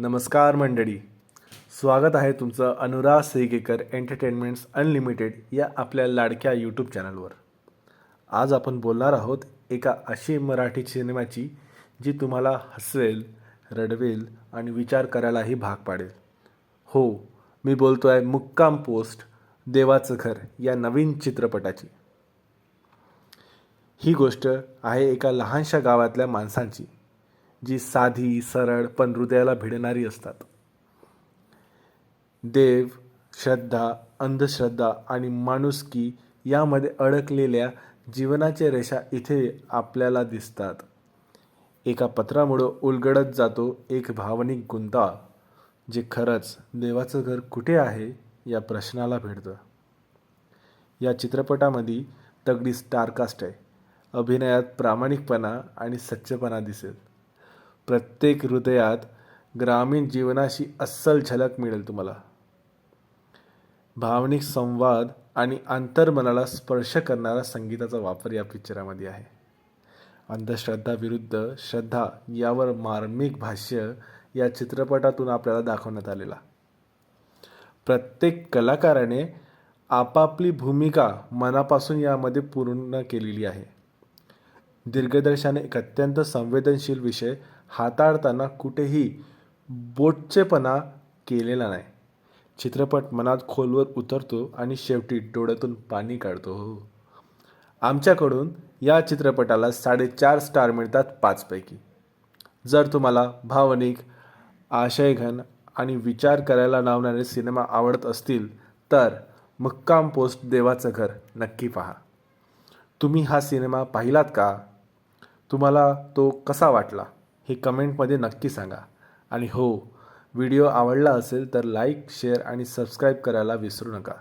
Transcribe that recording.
नमस्कार मंडळी. स्वागत आहे तुमचं अनुराग सेगेकर एंटरटेनमेंट्स अनलिमिटेड या आपल्या लाडक्या यूट्यूब चॅनलवर आज आपण बोलणार आहोत एका अशी मराठी सिनेमाची जी तुम्हाला हसवेल रडवेल आणि विचार करायलाही भाग पाडेल. हो मी बोलतो आहे मुक्काम पोस्ट देवाचं घर या नवीन चित्रपटाची. ही गोष्ट आहे एका लहानशा गावातल्या माणसांची. जी साधी सरळ पण हृदयाला भिडणारी असतात. देव श्रद्धा अंधश्रद्धा आणि माणुसकी यामध्ये अडकलेल्या जीवनाच्या रेषा इथे आपल्याला दिसतात. एका पत्रामुळं उलगडत जातो एक भावनिक गुंता जे खरंच देवाचं घर कुठे आहे या प्रश्नाला भेटतं या चित्रपटामध्ये तगडी स्टारकास्ट आहे. अभिनयात प्रामाणिकपणा आणि सच्चपणा दिसेल. प्रत्येक हृदयात ग्रामीण जीवनाशी अस्सल झलक मिळेल तुम्हाला. भावनिक संवाद आणि अंतर्मनाला स्पर्श करणारा संगीताचा वापर या पिक्चरामध्ये आहे. अंधश्रद्धा विरुद्ध श्रद्धा यावर मार्मिक भाष्य या चित्रपटातून आपल्याला दाखवण्यात आलेला. प्रत्येक कलाकाराने आपापली भूमिका मनापासून यामध्ये पूर्ण केलेली आहे. दीर्घदर्शाने एक अत्यंत संवेदनशील विषय हाताळताना कुठेही बोटचेपणा केलेला नाही. चित्रपट मनात खोलवर उतरतो आणि शेवटी डोळ्यातून पाणी काढतो. हो आमच्याकडून या चित्रपटाला साडेचार स्टार मिळतात पाचपैकी. जर तुम्हाला भावनिक आशयघन आणि विचार करायला लावणारे सिनेमा आवडत असतील तर मुक्काम पोस्ट देवाचं घर नक्की पहा. तुम्ही हा सिनेमा पाहिलात का? तुम्हाला तो कसा वाटला? हे कमेंटमध्ये नक्की सांगा. आणि हो व्हिडिओ आवडला असेल तर लाईक शेअर आणि सबस्क्राईब करायला विसरू नका.